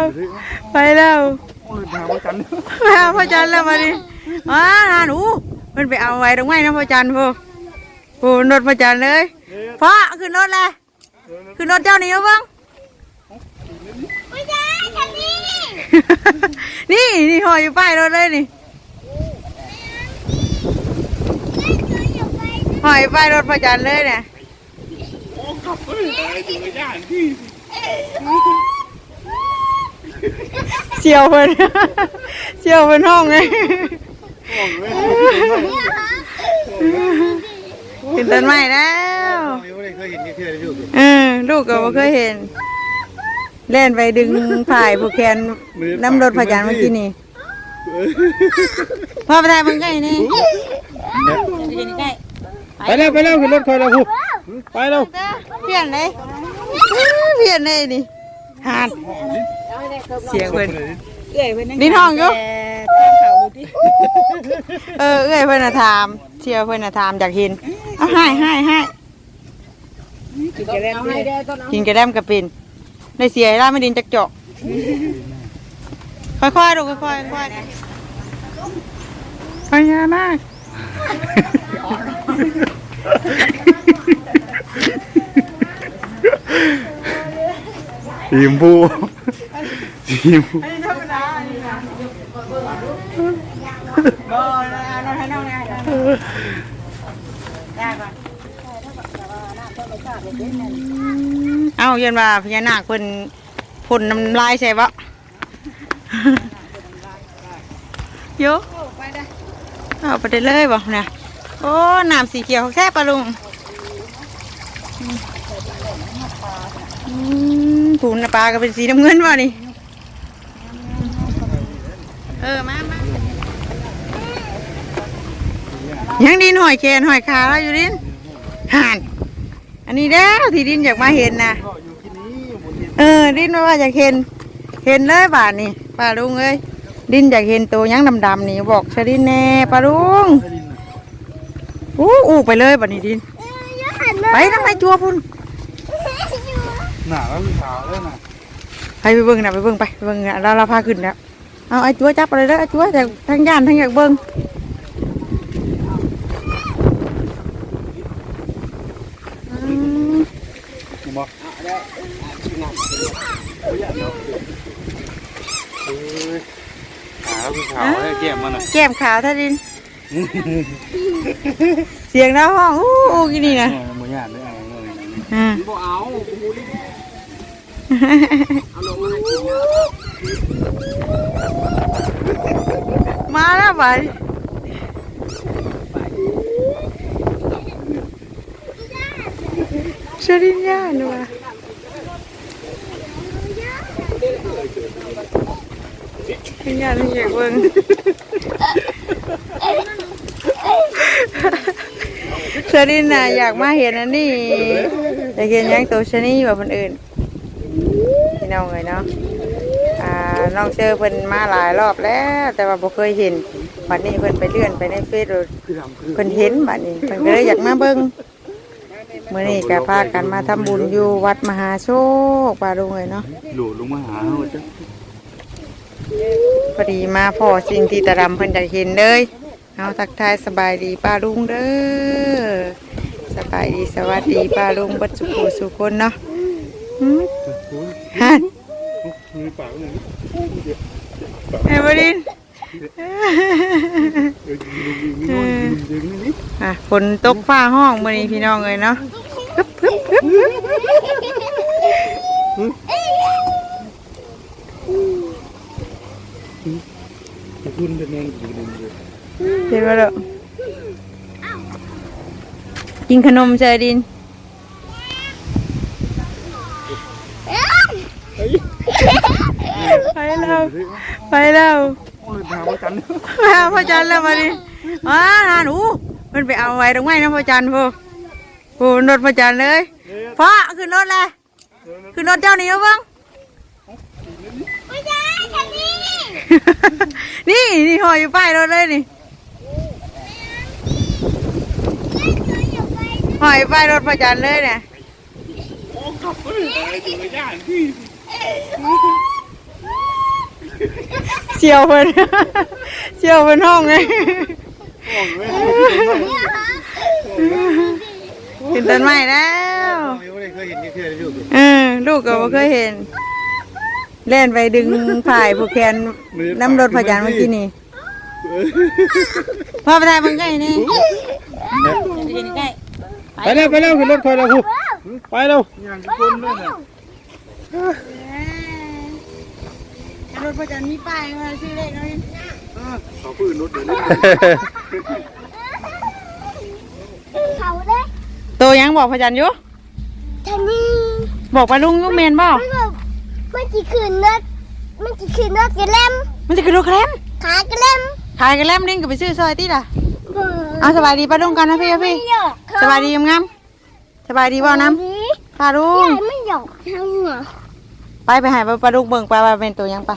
แล้วไปแล้วโอ้ยหาว่ากันไปหาพ่อจันแล้วมาดิอ๋อหาหนูมันไปเอาไว้ตรงไหนนะพ่อจันพ่อโอ้รถพ่อจันเลยพ่อขึ้นรถเลยขึ้นรถเจ้านี่เอาบ้างไม่ได้ฉันนี่นี่นี่ห่ออยู่ป้ายรถเลยนี่ห่ออยู่ป้ายรถพ่อจันเลยเนี่ยโอ้ขับ เฮ้ยอะไรถึงไอ้ย่านที่เชียวเพิ่นเชียวเพิ่นห้องไงโอ้ยเว้ยขึ้นต้นไม้แล้วไม่ได้เคยเห็นแค่เทื่อเลยลูกเออลูกก็บ่เคยเห็น เล่นไปดึงผายผูกแขนน้ำรถพยานเมื่อกี้นี่พ่อไปถ่ายมึงใกล้นี่ยืนใกล้ไปแล้วไปแล้วขึ้นรถคอยเราคูไปแล้วเพี้ยนเลยเพี้ยนเลยนี่ หาดเสียงเพิ่นเอ้ยเพิ่นนั่งนี่ท้องอยู่แต่ทางเขาดิเออเอ้ยเพิ่นน่ะถามเชียวเพิ่นน่ะถามอยากเห็นเอาให้ให้ให้กินกระเด็นให้ได้ต้นกินกระแดมกระปินได้เสียให้ล่าไม่ดินจักเจาะค่อยๆดูค่อยๆค่อยๆพญานาค ทีมผู้ทีมผู้อันนี้ธรรมดาอันนี้นะบ่เอาเอาให้น้องเนี่ยได้ก่อนเอาเย็นว่าพญานาคเพิ่นพ่นน้ำลายใช่ปะโยอะเอาไปได้เลยบ่เนี่ยโอ้น้ำสีเขียวแค่ปลาลุงอืม ผูนปลาก็เป็นสีน้ำเงินวะนี่เออมามายังดินหอยแคนหอยขาแล้วอยู่ดินห่านอันนี้แล้วที่ดินอยากมาเห็นนะเออดินว่าอยากเห็น เห็นเลยบาทนี่ป้าลุงเอ้ยดินอยากเห็นตัวยังดำๆนี่บอกชะดินแน่ป้าลุงอู้อู้ไปเลยบาทนี้ดินไปทำไมจัวพุ่น หนาแล้วมีขาวเลยนะไปไปเบิ่งนะไปเบิ่งไปไปเบิ่งนะเราเราพาขึ้นแล้วเอาไอ้จัวจับไปเลยเด้อไอ้จัวจากทั้งย่านทั้งอยากเบิ่งอืมบอกเอ้ยหนาแล้วมีขาวเลยแก้มมันอะแก้มขาวท่าดิน เสียงน้าห้องอู้อู้กินนี่นะมือย่า มาแล้วไปชริญญาหนูอะชริญญาไม่อยากเบิ่งชรินน่ะอยากมาเห็นอันนี้อยากเห็นยังตัวชะนีแบบคนอื่น พี่น้องเลยเนาะอ่าน้องเชอร์เพิ่นมาหลายรอบแล้ว แต่ว่าบ่เคยเห็นบัดนี้เพิ่นไปเลื่อนไปในเฟซคือดำคือเพิ่นเห็นบัดนี้เพิ่นก็เลยอยากมาเบิ่งมื้อนี้ก็พากันมาทำบุญอยู่วัดมหาโชคป่าลุงเลยเนาะหลุดลงมาหาเขาจ้ะพอดีมาพ่อสิ่งที่ตาดำเพิ่นอยากเห็นเลยเอาทักทายสบายดีป้าลุงเด้อสบายดีสวัสดีป้าลุงเบัดสุขสุขคนเนาะหืม ฮะมีปากเลยเอ้ยบดินเดี๋ยวดูดูดูดูดูนี่อะฝนตกฟ้าห้องมื้อนี้พี่น้องเลยเนาะฮึบฮึบฮึบฮึบคุณเป็นยังอยู่ดึงอยู่เห็นบ่ล่ะกินขนมเจอดิน ไปแล้วไปแล้วโอ้ยหาว่ากันมาพ่อจันแล้วมาดิอ๋อหาหนูมันไปเอาไว้ตรงไหนนะพ่อจันพ่อโอ้รถพ่อจันเลยพ่อขึ้นรถเลยขึ้นรถเจ้านี่เอาเบ้างไม่ได้ฉันนี่นี่นี่ห่ออยู่ป้ายรถเลยนี่ห่ออยู่ป้ายรถพ่อจันเลยเนี่ย เชียวเพิ่นเชียวเพิ่นห้องไงโอ้ยไม่ขึ้นต้นไม้แล้วไม่เคยเห็นนี่คืออะไรลูกเออลูกก็บ่เคยเห็น เล่นไปดึงผ่ายผู้แคนน้ำรถพยานเมื่อกี้นี่พ่อไปถ่ายเบิ่งใกล้นี่ใกล้ไปแล้วไปแล้วขึ้นรถคอยแล้วครูไปแล้วอย่างคนนั่นน่ะ รถพยานมีป้ายมาชื่อเลขเอาเองเขาพื้นรถเดี๋ยวนี้เขาได้โตยังบอกพยานอยู่ทันนี่บอกปลาลุงอยุ่เมนบ่มันแบบมันกี่คืนนัดมันกี่คืนนัดกระเล่มมันจะขึ้นรถแคลมขากระเล่มขายกันแล้วดิ้งก็ไปซื้อซอยติล่ะเอาสบายดีปลาลุงกันนะพี่พี่ไม่หยอกเขาสบายดีงามๆสบายดีบ่น้ำปลาลุงไม่หยอกเขาเหรอ ไปไปหายปลาดุกเบิ่งปลาว่าเป็นตัวยังปะ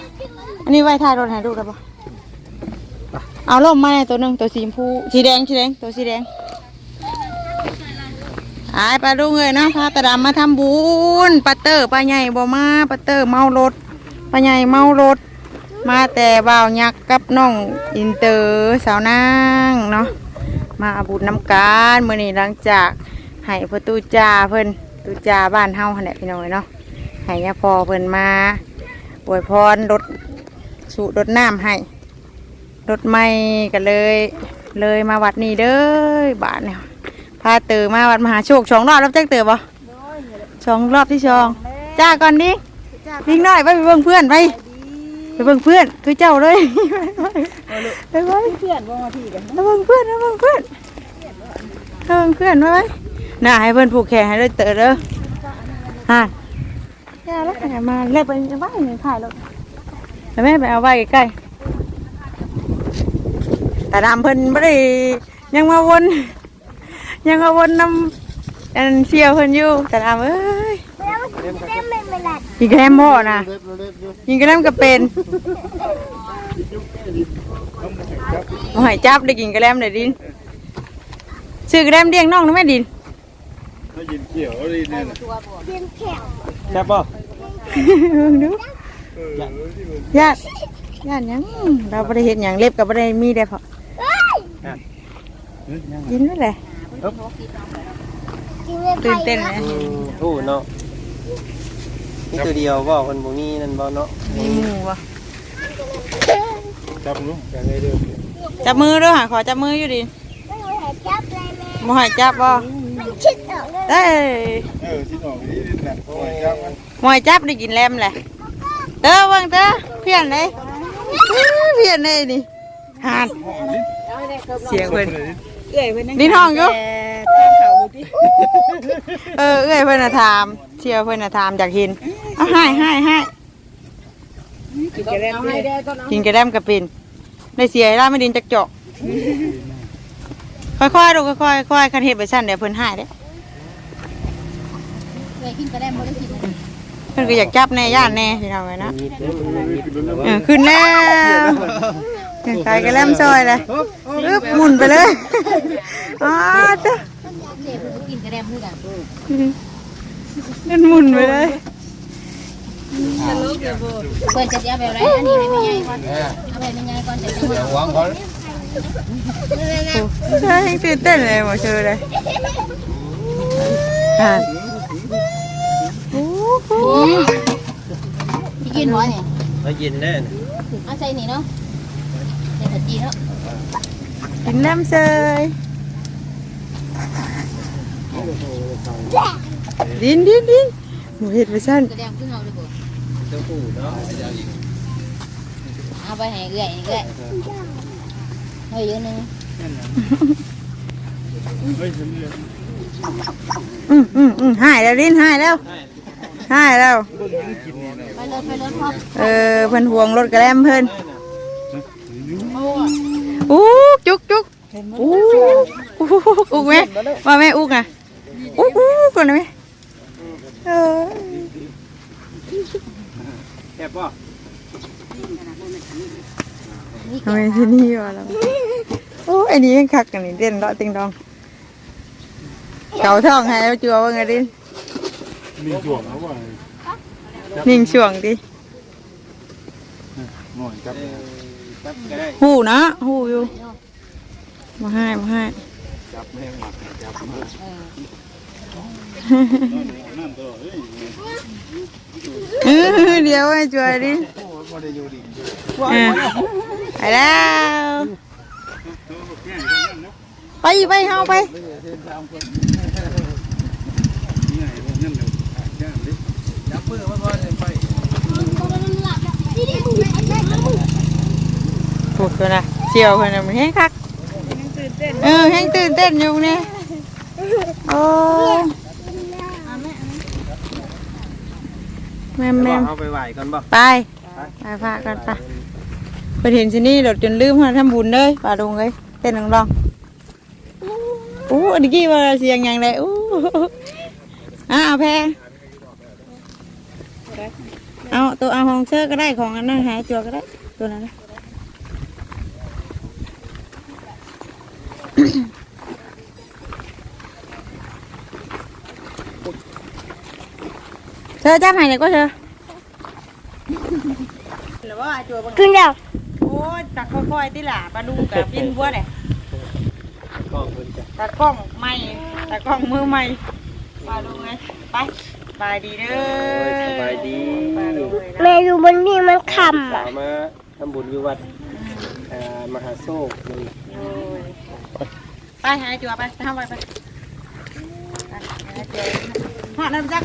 อันนี้ไว้ท้ายรถให้ดูได้ปะเอาล่มมาเนี่ยตัวหนึ่งตัวสีชมพูสีแดงสีแดงตัวสีแดงหายปลาดุกเลยเนาะพาตาดำมาทำบุญปลาเตอร์ปลาใหญ่บ่มาปลาเตอร์เมารถปลาใหญ่เมารถ มาแต่บ่าวยักษ์กับน้องอินเตอร์สาวนางเนาะมาอาบุญน้ำการเมื่อนี้หลังจากให้ประตูจ่าเพิ่นตูจ่าบ้านเฮาหั่นแหละพี่น้องเอ้ยเนาะ ให้ยาพอเพิ่นมาอวยพรรถสูรถน้ำให้รถไม่ก็เลย เลยมาวัดนี้เด้อบาทเนี่ยพาเตอมาวัดมหาโชคสองรอบแล้วแจ้งเตอบ่สองรอบที่สองจ้าก่อนดิดิ้งน้อยไปไปเบิ่งเพื่อนไปไปเบิ่งเพื่อนคือเจ้าเลยไปไปเพื่อนว่ามาที่กันไปเบิ่งเพื่อนไปเบิ่งเพื่อนไปเบิ่งเพื่อนไปไปน่าให้เพื่อนผูกแขนให้ด้วยเตอเด้อฮะ อย่าแล้วอย่ามาเล่นไปยังไงยังถ่ายแล้วแต่แม่ไปเอาไว้ใกล้ๆแต่ดำเพิ่นไม่ได้ยังมาวนยังมาวนนำอันเชียวเพิ่นอยู่แต่ดำเอ้ยแล้วมันเล่นไม่เป็นไรยิงกระแลมพ่อนะยิงกระแลมก็เป็นหอยจับได้กินกระแลมได้ดินซื้อกระแลมเลี้ยงน้องนะแม่ดินได้ยินเขียวเลยเนี่ยนะเพียง แข็งแซ่บป่ะเบิ่งดูเออที่มันญาติญาติหยังเราไม่ได้เห็นอย่างเล็บกับไม่ได้มีได้พอกินนั่นแหละกินเลยตื่นเต้นนะโอ้เนาะนี่ตัวเดียวบ่คนบ่มีนั่นบ่เนาะมีหมูวะจับลูกยังไงเด้อจับมือด้วยค่ะขอจับมืออยู่ดิไม่ไหวจับเลยแม่บ่ให้จับบ่ มันชิดออกเลยได้เออที่หนองนี่นี่แหละโอ้ยจับมันบ่ให้จับได้กินแลมแหละเด้อวังเด้อเพี้ยนเลยเพี้ยนเลยนี่หานเสียงเพิ่นเอ้ยเพื่อนลิ้นห้องอยู่เขาที่เออเอ้ยเพิ่นน่ะถามเชียวเพิ่นน่ะถามอยากกินเอาให้ให้ให้กินกระเล่มให้ได้ต้นเอากินกระแลมกับปินได้เสียให้ล่าไม่ดินจักจอกค่อยๆดูค่อยๆค่อยๆคันเฮ็ดไปซั่นเดี๋ยวเพิ่นหายเด้ เคยกินกระเล่มบ่ได้กินเพิ่นก็อยากจับแน่ย่านแน่พี่น้องเอ้ยนะมีเด้อเออขึ้นแล้วใส่กระแลมซอยเลยอึ๊บหมุนไปเลยอ๋อเจ้าเจ็บกินกระเล่มเพื่อนนั่นหมุนไปเลยเพื่อนจะเอาไปอะไรอันนี้ให้แม่ใหญ่ก่อนเอาไปแม่ใหญ่ก่อนจะจะหวังก่อนใช่ยังตื่นเต้นเลยหมอเชอเลยอ่านโอ้โห พี่กินหัวเนี่ยมากินแน่เอาใส่นี่เนาะใส่ผัดจีเนาะกินน้ำเซยดินดินดินหมูเห็ดไปสั้นกระเล่มขึ้นเอาเลยบ่ตัวผู้เนาะเอาไปให้เอื้อยเอื้อยเฮ้ยเยอะนึงเฮ้ยฉันเนี่ย อืมอืมอืมหายแล้วดิ้นหายแล้วหายแล้ว ไปเลยไปเลยพ่อเออเพิ่นห่วงรถกระแลมเพิ่นอู้จุกจุกอู้อุกไหมว่าแม่อุกอะอุกอุกก่อนได้ไหมเออแซ่บป่ะทำไมที่นี่วะเราโอ้ไอ้นี่ยังคักกันนี่เด่นเลาะติงดอง เก่าท้องให้เอาจัวว่าไงดิมีช่วงแล้วว่านิ่งช่วงดิหน่อยจับเออจับก็ได้หูเนาะหูอยู่ มาให้มาให้จับแม่งหมักจับมานั่นตัวเอ้ยเออเดี๋ยวให้ช่วยดิโอ้ยบ่ได้อยู่ดีอะไปแล้วไปไปเฮาไป จับมือมาก่อนเลยไปถูกตัวนะเชียวคนน่ะมันแห้งคักเออแห้งตื่นเต้นอยู่เนี่ยโอ้แม่แม่เอาไปไหวก่อนบ่ไปไปพากันไปไปเห็นที่นี่เดี๋ยวจนลืมมาทำบุญเลยป่าดงเลยเต้นลองๆอู้อันนี้ว่าเสียงอย่างไรอู้ อะเอาแพรเอาตัวเอาของเชือกก็ได้ของอันนั้นหายจัวก็ได้ ตัวนั้นนะเธอจับให้เลยก็เธอหรือว่าจัวบังขึ้นแล้วโอ้ยตักค่อยๆที่หล่ะปลาดุงกับพินบัวเนี่ยกล้องเพิ่นจ้ะตากล้องใหม่ตากล้องมือใหม่ ปลาดุงไงไปบายดีเด้อโอ้ยสบายดีปลาดุงเลยเมนูบนนี่มันคำสาอะวมาทำบุญอยู่วัดเอ่อมหาโศกนี่โอ้ยไปหายจัวไปทำไปไปไปหายจัวหอดน้ำจัก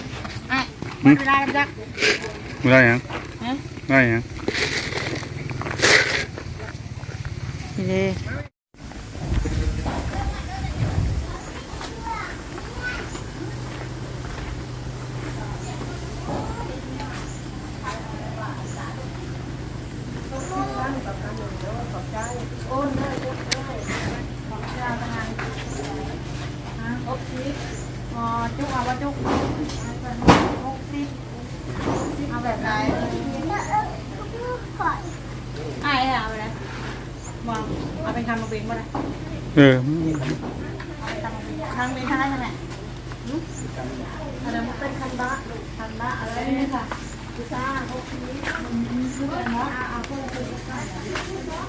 ไอ้หมดเวลาน้ำจัก ได้ยังฮะ ได้ยังนี่เลยอ๋อ จุกเอาว่าจุกเอาแบบไหนไอ้เอาไปเลยมองเอาเป็นคำมาบินมาเลยเออทางบินทางไหนใช่ไหมอะไรมันเป็นคันบะคันบะอะไรนี่ค่ะ พิซซ่าโอเคมอสเอาเอาพวกคุณเอา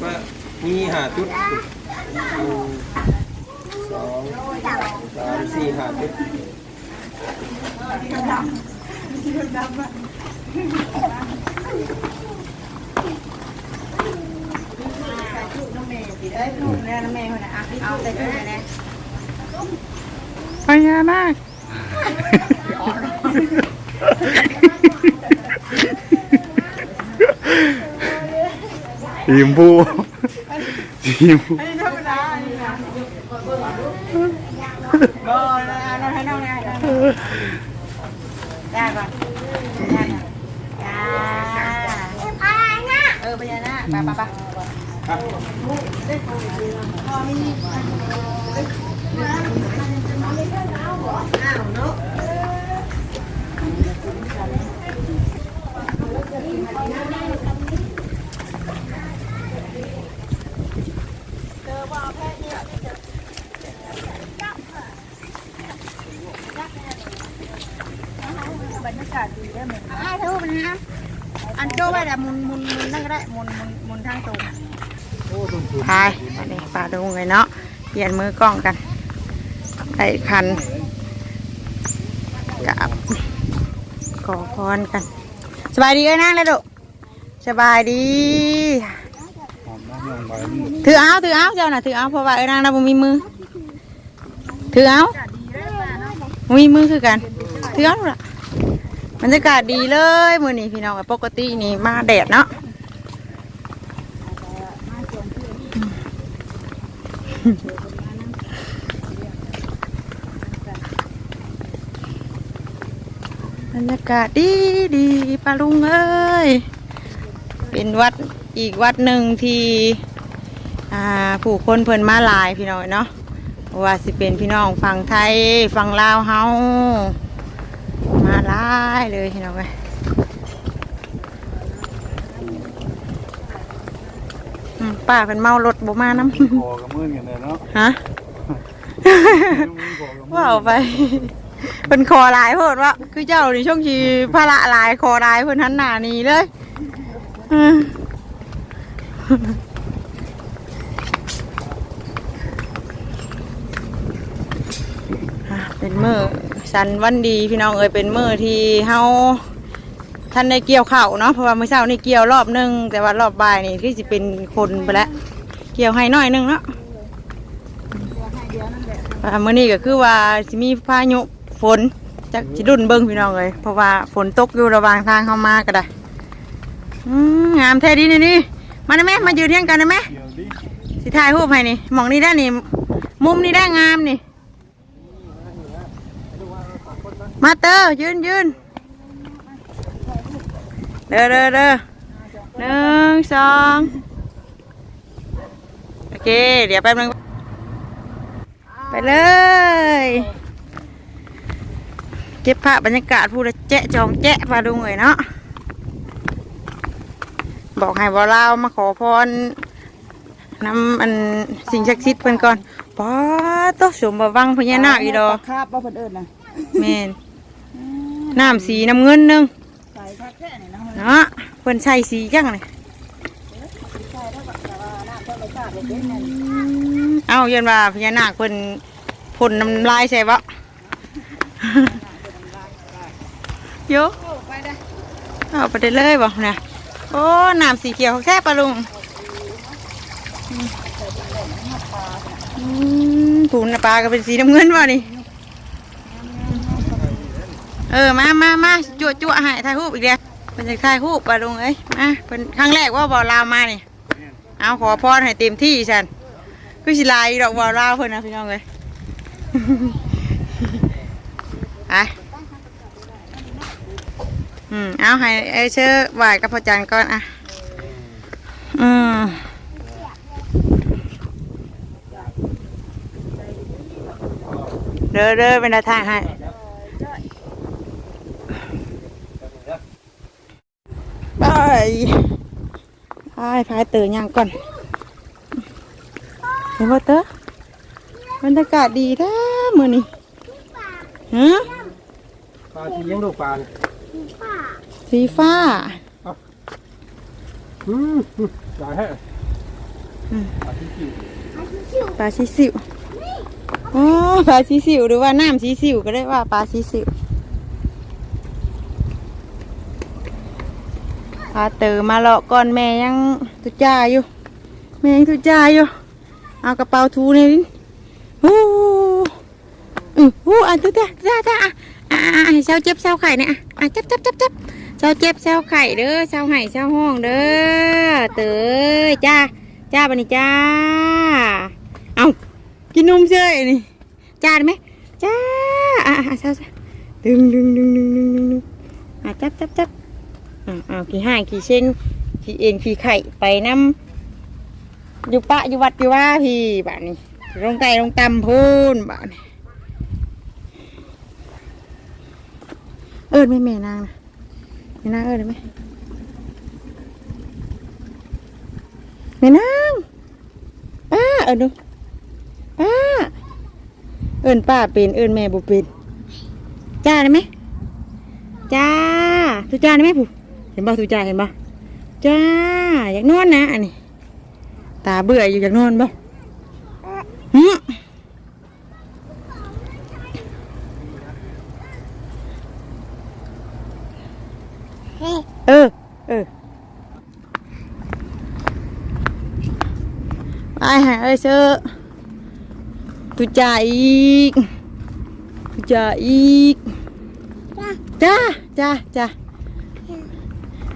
มีหาอีกนี่แค่นี้เป็นเป็นบ่ายวะนี่นะอันนี้แบบว่ามีหาจุดหลายจุดมีบายพญานาคบายพระพุทธมามีหาจุดหนึ่งสองสามสี่หาจุดลูกน้ำแม่สิเอ้ยลูกแม่น้ำแม่คนน่ะอะเอาแต่จุดแน่ พญานาค ทีมผู้ทีมผู้อันนี้ธรรมดาอันนี้นะบ่นะเอาน้องให้น้องได้ได้ได้ก่อนได้ก่อนจ้าเออไปยังนะไปไปไปครับอ่าเท่ามั นะอันโจ้ไว้แต่มุนมุนมุนนั่นก็ได้มุนมุนมุนทางตรงไปอันนี้ปลาดงเลยเนาะเปลี่ยนมือกล้องกันไอ้คันกับขอพรกัน สบายดีเอ้ยนั่งเลยลูกสบายดีถือเอาถือเอาเจ้าน่ะถือเอาเพราะว่าเอ้ยนางเราบ่มีมือถือเอามีมือคือกันถือเอาล่ะ บรรยากาศดีเลยมื้อนี้พี่น้องปกตินี่มาแดดเนาะบรรยากาศดีดีปาลุงเอ้ย เป็นวัดอีกวัดหนึ่งที่ผู้คนเพิ่นมาหลายพี่น้องเนาะว่าสิเป็นพี่น้องฝั่งไทยฝั่งลาวเฮา หลายเลยพี่น้องเอ้ยอืมป้าเป็นเมารถบ่มาน้คอกับมือกันเลยเนาะำฮะว่าเอาไป เป็นคอหลายโพดว่าคือเจ้าในช่วงชีพระหลายคอหลายเพิ่นหันหน้าหนีเลยอืมอะเป็นมือ สันวันดีพี่น้องเอ้ยเป็นมือที่เฮาท่านได้เกี่ยวเข้าเนาะเพราะว่าเมื่อเช้านี่เกี่ยวรอบหนึงแต่ว่ารอบบ่ายนี่ที่สิเป็นคนไปแล้วเกี่ยวให้น้อยหนึงเนาะอ่ามื้อนี้ก็คือว่าสิมีพายุฝนจากสิดุนเบิ่งพี่น้องเลยเพราะว่าฝนตกอยู่ระหว่างทางเข้ามาก็ได้งามแท้ดีนี่นี่มาได้ไหมมายืนเที่ยงกันได้ไหมสิถ่ายรูปให้นี่มองนี้ได้นี่มุมนี้ได้งามนี่ มาเตอร์ยืนยืนเด้อเด้อเด้อหนึ่งสองโอเค เดี๋ยวแป๊บนึงไปเลย เก็บภาพบรรยากาศพูดแล้วแจ๊ะจองแจ๊ะมาดูหน่อยเนาะบอกให้บ่าวลาวมาขอพรนำอันสิ่งศักดิ์สิทธิ์เพิ่นก่อนป้าโตสมบวังพญานาคอีดอกคาบบ่เพิ่นเอิ้นน่ะแม่น น้ำสีน้ำเงินหนึงใส่คักแท้นี่นะเนาะเพิ่นใส่สีจังเลยใส่แล้วก็แต่ว่าน้ำเลยเอ้าเยันว่าพญานาคเพิ่นพ่นน้ำลายใส่บ่โยไปได้เอาไปได้เลยบ่นะโอ้น้ำสีเขียวแค่ปลาลุงอืมผูนปลาก็เป็นสีน้ำเงินว่ะนี่ เออมามามาจั่วจั่วให้ถ่ายรูปอีกแล้วเป็นจะถ่ายรูปปลาลุงเอ้ยมาเป็นครั้งแรกว่าบ่อลาวมานี่เอาขอพรให้เต็มที่ฉันคือสิลายดอกบ่อลาวเพิ่นนะพี่น้องเอ้ยไปอืมเอาให้ไอ้เชื่อไหวกับพ่อจันก่อนอะอืมเด้อเด้อเป็นทางให้ ไปไปพายเตอยังก่อน เห็นว่าเตอบรรยากาศดีแท้มือนี่ฮะปลาที่เลี้ยงลูกปลาเนี่ยสีฟ้าอืมหลายแฮะปลาที่กิ่วปลาชีสิวอ๋อปลาชีสิวหรือว่าน้ำชีสิวก็ได้ว่าปลาชีสิว พาเตอมาเลาะก่อนแม่ยังตุจ่าอยู่ แม่ยังตุจ่าอยู่ เอากระเป๋าทูนี่ดิโอ้อือโอ้อะตุจ่าจ้าจ้าอะอะอะให้เช้าเจ็บเช้าไข่เนี่ยอะอะจับจับจับจับเช้าเจ็บเช้าไข่เด้อเช้าไห่เช้าห้องเด้อเตยจ้าจ้าบันนี้จ้า เอากินนมเฉยนี่จ้าได้ไหมจ้าอะเช้าจ้าดึงดึงดึงดึงดึงดึงดึงอะจับจับจับ อะเอาขี่ห้างขี่เช่งขี่เอ็นขี่ไข่ไปน้ำอยู่ปะอยู่วัดอยู่ว่าพี่บ้านนี้ลงไก่ลงตำพูนบ้านนี้เอิญไม่แม่นางนะแม่นางเอิญได้ไหมแม่นางป้าเอิญดูป้าเอิญป้าเป็นเอิญแม่บุเป็นจ้าได้ไหมจ้าทุจ้าได้ไหมผู้ เห็นบ่ทุจ้าเห็นบ่จ้าอยากนอนนะอันนี้ตาเบื่ออยู่อยากนอนบ่หืมเออเออไปหาเอ้ยเชื่อตุจ่าอีกตุจ่าอีกจ้าจ้าจ้า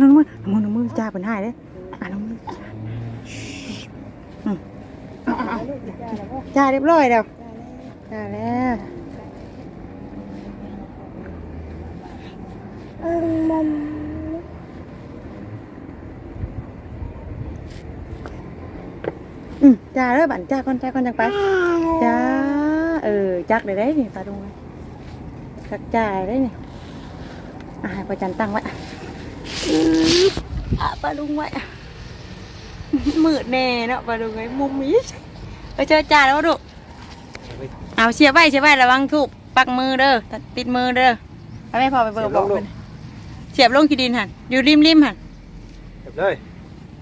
น้องมือน้องมือจ้าเป็นหายเด้ออะน้องมืออืมอะอะอะจ้าเรียบร้อยแล้ว จ้าแล้วอืมจ้าเด้อบันจ้าก่อนจ้าก่อนจังไปจ้าเออจักได้ได้นี่ปลาดุงไว้จักจ่ายได้นี่อ่าให้ประจันตั้งไว้อืมอะปลาดุงไว้มืดแน่เนาะปลาดุงไว้มุมนี้ไปเจอจ่าแล้วดูเอาเสียบไว้เสียบไว้ระวังถูกปักมือเด้อติดมือเด้อไปไม่พอไปเบิกบอกมันเสียบลงขี้ดินหันอยู่ริมริมหันเก็บเลย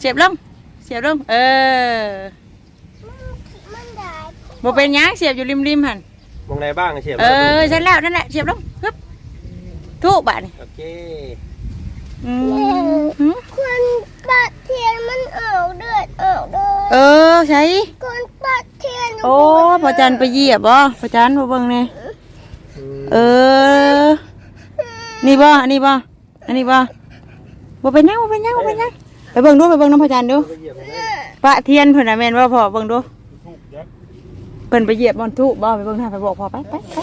เสียบลงเสียบลงเออมันได้ บ่เป็นหยังเสียบอยู่ริมริมหันวงไหนบ้างเชียบเออใช่แล้วนั่นแหละเสียบลงฮึบทุกบาทนี่โอเคอืมหืมคนปัดเทียนมันออกเดือดออกเลยเออใช่คนปัดเทียนโอ้พอจันไปเหยียบบ่พอจันบ่เบิ่งนี่เออ นี่บ่อันนี้บ่อันนี้บ่บ่เป็นหยังบ่เป็นหยังบ่เป็นหยังไปเบิ่งดูไปเบิ่งน้ำพอจันดูปะเทียนเพิ่นน่ะแม่นบ่พอเบิ่งดู เพิ่นไปเหยียบบอนทุบ่ไปเบิ่งหน้าไปบอกพอไปไปไป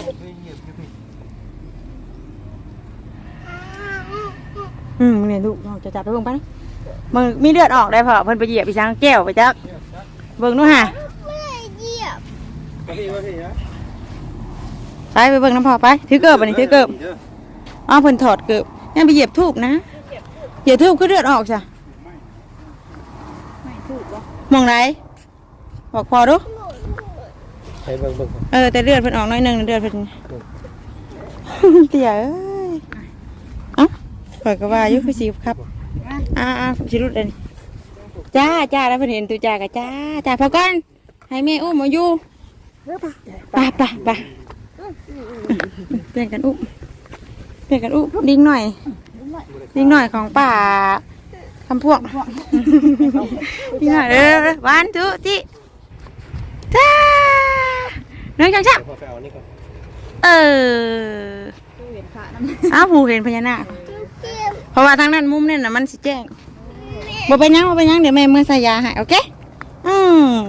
อืมเนี่ยลูกจะจับไปเบิ่งไปนะมึงมีเลือดออกได้พอเพิ่นไปเหยียบไปช้างแก้วไปจักเบิ่งดูฮะไม่ได้เหยียบมาพี่มาพี่นะไปไปเบิ่งน้ำพอไปถือเกิบอันนี้ถือเกิบอ้าวเพิ่นถอดเกิบยังไปเหยียบทูบนะเหยียบทูบก็เลือดออกจ้ะมองไหนบอกพอดู ให้เบิ่งเบิ่งเออแต่เลือดเพิ่นออกหน้อยหนึงเลือดเพิ่นเตี่ยเอ้ยเอ้าข่อยก็ว่าอยู่คือสิครับอ่าอ่าสิรุดเลยจ้าจ้าแล้วเพิ่นเห็นตัวจ้าก็จ้าจ้าพอก่อนให้แม่อุ้มมาอยู่ไปไปไปเปลี่ยนกันอุ้มเปลี่ยนกันอุ้มดิ้งหน่อยดิ้งหน่อยของป่าคำพวกดิ้งหน่อยเออวันทุที่ จ้าหนึ่งสองสามพอไปเอานี่ก่อนเอออ้าวผูเห็นพญานาคเพราะว่าทางนั้นมุมนี่น่ะมันสิแจ้งบ่เป็นหยังบ่เป็นหยังเดี๋ยวแม่มือใส่ยาให้โอเคอืม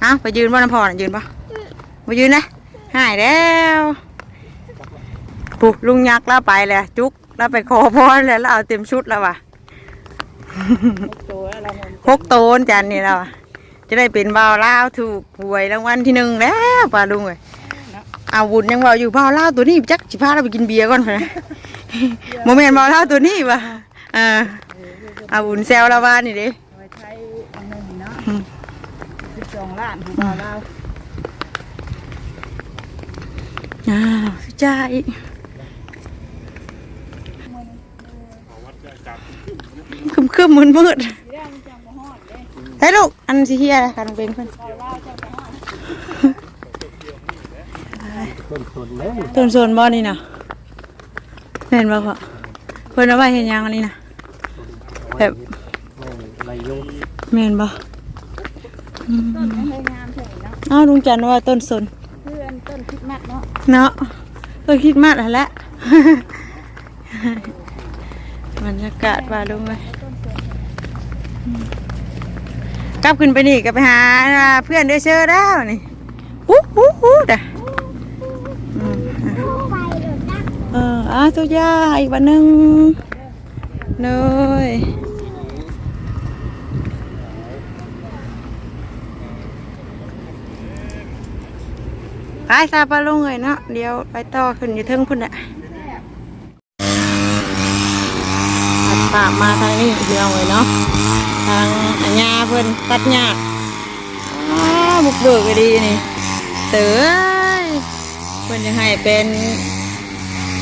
เอาไปยืนบ่น้ำพอน่ะยืนบ่บ่ยืนนะหายแล้วปุ๊ลุงยักษ์แล้วไปเลยจุกแล้วไปขอพรแล้วแล้วเอาเต็มชุดแล้วว่ะหกโตนจันนี่แล้วว่ะ จะได้เป็นบ่าวลาวถูกหวยรางวัลที่หนึ่งแล้วป้าลุงเอ้ยอาวุธยังบอกอยู่เผาเหล้าตัวนี้จักสิพาเราไปกินเบียร์ก่อนพะนะโมเมนต์เผาเหล้าตัวนี้ป่ะอ่าอาวุธแซวละวานนี่เดิไว้ใช้อันหนึงนี่เนาะสิบสองล้านของเราเราอ้าวจ้าอีกคึมคึมมืดมืด เฮ้ยลูก อันสิเฮียอะไรกันเป็นเพื่อนต้นต้นเลยต้นโซนบ่นี่นะเห็นบ่พ่อเพื่อนเอาไว้เห็นยังอันนี้นะแบบไรยงเมนบ่ต้นไม่เคยงามเท่เนาะอ้าวลุงจันว่าต้นสนเพื่อนต้นคิดมัดเนาะเนาะเออคิดมากแล้วแหละบรรยากาศว่าลงเลย กลับขึ้นไปนี่ก็ไปหาเพื่อนได้เชิญแล้วนี่ฮู้ฮู้ฮู้ด่ะอืมอะไปเดือดนะเอออาตุยาอีกวันหนึ่งเลยไปซาปลาลุงเลยเนาะเดี๋ยวไปต่อขึ้นอยู่เทิงพุ่นอะตัดปากมาทางนี้เดียวเลยเนาะ ทางอัญญาเพิ่นตัดหญ้าอ้าบุกเบิกดีนี่เต๋อเพิ่นจะให้เป็น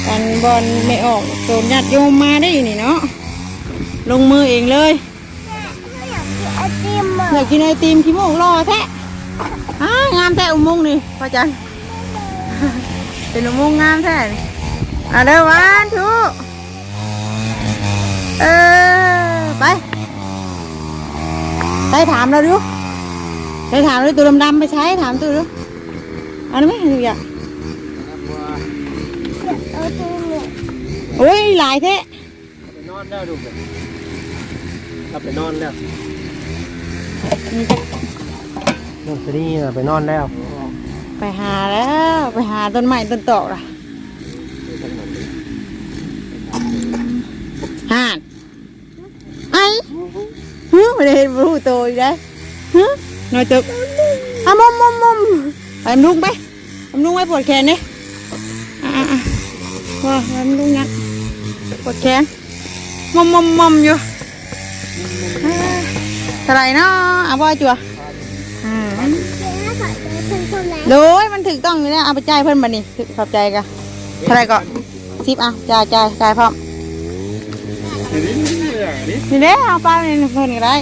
กันบอลไม่ออกโดนญาติโยมมาได้นี่เนาะลงมือเองเลยอยากกินไอติมขี้มูกรอแท้งามแท้อุโมงค์นี่พ่อจันเป็นอุโมงค์งามแท้นี่เอาเด้อวานทุเออไป ไปถามเราดูไปถามเราตัวดำๆไปใช้ถามตัวดูเอาได้ไหมดูอยากเอาติมเนี่ยโอ้ยหลายแท้ไปนอนแล้วดูเลยเราไปนอนแล้วนี่จ้ะนอนที่นี่น่ะไปนอนแล้ว ไปหาแล้วไปหาต้นไม้ต้นตอกล่ะห่านไอ้ฮึ ไม่ได้เห็นรู้ตัวอีกแล้ฮึน้อยตึกอะมุมมุมมุมไปมนลุงไปไปมนลุงไปปวดแขนเนี่ยอะอะอะว้าไปมนลุงยักปวดแขนมุมมุมมุมอยู่อ่าเท่าไรเนาะอะบ่จัวอืมแม่ขอเจอเพื่อนคนไหนโดยมันถูกต้องอยู่แล้วเอาไปจ่ายเพิ่อนบัดนี้ถึกขอบใจกันเท่าไรก็สิบอะจ่ายจ่ายจ่ายพร้อมนี่เด้เอาไปนี่เพิ่อนก็ได้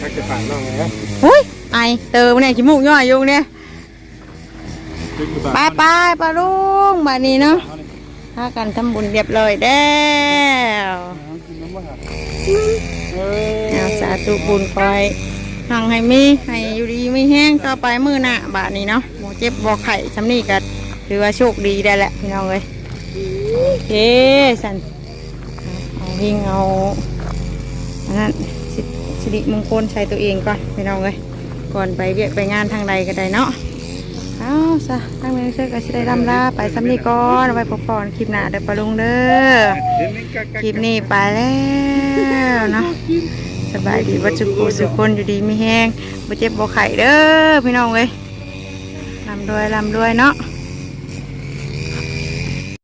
ถ้าจะผ่านน้องแล้วหุ้ยไอเติมเนี่ยขี้มูกย่อยอยู่เนี่ยไปไปปลาลุงบัดนี้เนาะพากันทำบุญเรียบร้อยแล้วเอาสาธุบุญคอยหังให้มีให้อยู่ดีไม่แห้งต่อไปมือหน้าบาดนี้เนาะบ่เจ็บบ่ไข้สำนี่ก็ถือว่าโชคดีได้แหละพี่น้องเอ้ยโอเคสันเอาหิ้งเอาอันนั้น สิสิริมงคลใส่ตัวเองก่อนพี่น้องเลยก่อนไปเวียกไปงานทางใดก็ได้เนาะเอาซะทางนี้เชื่อก็สิได้ลำลาไปซ้ำนี้ก่อนไว้พบก่อนคลิปหน้าเด้อปลุงเด้อคลิปนี้ไปแล้วเนาะสบายดีวัดสุขุสุคนอยู่ดีไม่แห้งบ่เจ็บบ่ไข้เด้อพี่น้องเลยลำรวยลำรวยเนาะ